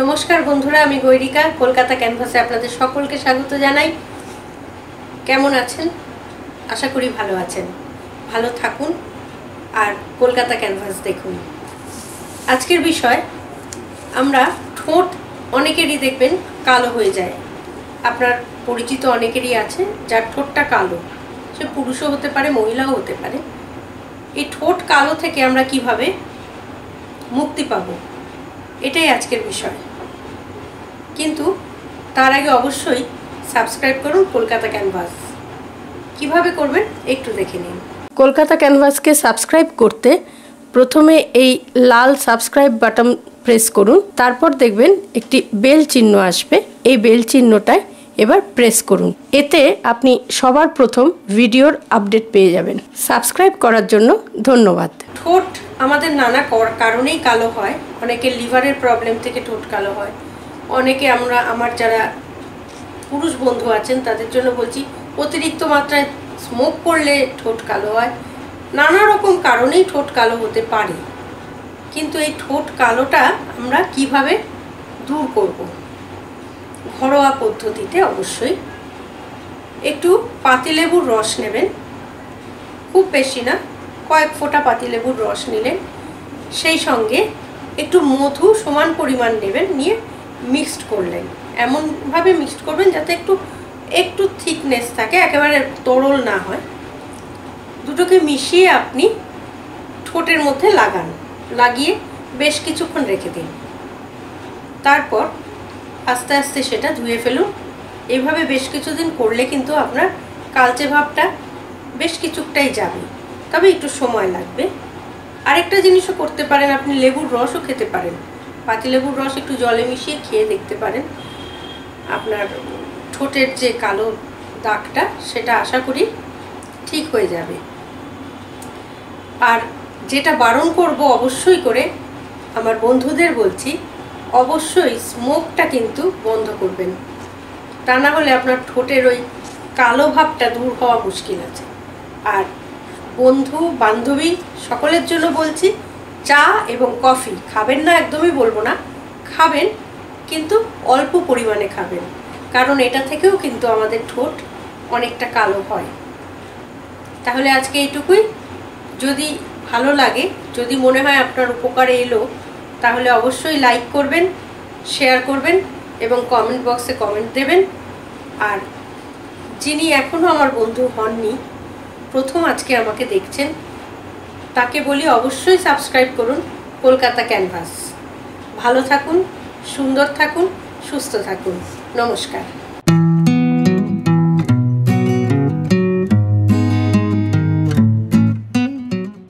নমস্কার বন্ধুরা, আমি গৈরিকা, কলকাতা ক্যানভাসে আপনাদের সকলকে স্বাগত জানাই। কেমন আছেন? আশা করি ভালো আছেন। ভালো থাকুন আর কলকাতা ক্যানভাস দেখুন। আজকের বিষয়, আমরা ঠোঁট অনেকেরই দেখবেন কালো হয়ে যায়। আপনার পরিচিত অনেকেরই আছে যার ঠোঁটটা কালো। সে পুরুষও হতে পারে, মহিলাও হতে পারে। এই ঠোঁট কালো থেকে আমরা কীভাবে মুক্তি পাবো? এটাই আজকের বিষয়। কিন্তু তার আগে অবশ্যই সাবস্ক্রাইব করুন কলকাতা ক্যানভাস। কীভাবে করবেন একটু দেখে নিন। কলকাতা ক্যানভাসকে সাবস্ক্রাইব করতে প্রথমে এই লাল সাবস্ক্রাইব বাটন প্রেস করুন তারপর দেখবেন একটি বেল চিহ্ন আসবে। এই বেল চিহ্নটায় এবার প্রেস করুন। এতে আপনি সবার প্রথম ভিডিওর আপডেট পেয়ে যাবেন। সাবস্ক্রাইব করার জন্য ধন্যবাদ। ঠোঁট আমাদের নানা কারণেই কালো হয়। অনেকের লিভারের প্রবলেম থেকে ঠোঁট কালো হয়। অনেকে আমরা, আমার যারা পুরুষ বন্ধু আছেন, তাদের জন্য বলছি, অতিরিক্ত মাত্রায় স্মোক করলে ঠোঁট কালো হয়। নানা রকম কারণেই ঠোঁট কালো হতে পারে। কিন্তু এই ঠোঁট কালোটা আমরা কীভাবে দূর করব? ঘরোয়া পদ্ধতিতে অবশ্যই একটু পাতিলেবুর রস নেবেন। খুব বেশি না। কয়েক ফোঁটা পাতিলেবুর রস নিলেন। সেই সঙ্গে একটু মধু সমান পরিমাণ নেবেন, নিয়ে মিক্সড করলেন। এমনভাবে মিক্সড করবেন যাতে একটু একটু থিকনেস থাকে, একেবারে তরল না হয়। দুটোকে মিশিয়ে আপনি ঠোঁটের মধ্যে লাগান। লাগিয়ে বেশ কিছুক্ষণ রেখে দিন। তারপর আস্তে আস্তে সেটা ধুয়ে ফেলুন। এভাবে বেশ কিছুদিন করলে কিন্তু আপনার কালচে ভাবটা বেশ কিছুটাই যাবে। তবে একটু সময় লাগবে। আরেকটা জিনিসও করতে পারেন, আপনি লেবুর রসও খেতে পারেন। পাতিলেবুর রস একটু জলে মিশিয়ে খেয়ে দেখতে পারেন। আপনার ঠোঁটের যে কালো দাগটা, সেটা আশা করি ঠিক হয়ে যাবে। আর যেটা বারণ করব অবশ্যই করে, আমার বন্ধুদের বলছি, অবশ্যই স্মোকটা কিন্তু বন্ধ করবেন। তা না হলে আপনার ঠোঁটের ওই কালো ভাবটা দূর হওয়া মুশকিল আছে। আর বন্ধু, বান্ধবী, সকলের জন্য বলছি, চা এবং কফি খাবেন না একদমই বলব না, খাবেন কিন্তু অল্প পরিমাণে খাবেন, কারণ এটা থেকেও কিন্তু আমাদের ঠোঁট অনেকটা কালো হয়। তাহলে আজকে এইটুকুই। যদি ভালো লাগে, যদি মনে হয় আপনার উপকারে এলো, তাহলে অবশ্যই লাইক করবেন, শেয়ার করবেন এবং কমেন্ট বক্সে কমেন্ট দেবেন। আর যিনি এখনও আমার বন্ধু হননি প্রথম আজকে আমাকে দেখছেন, তাকে বলি অবশ্যই সাবস্ক্রাইব করুন কলকাতা ক্যানভাস। ভালো থাকুন, সুন্দর থাকুন, সুস্থ থাকুন। নমস্কার।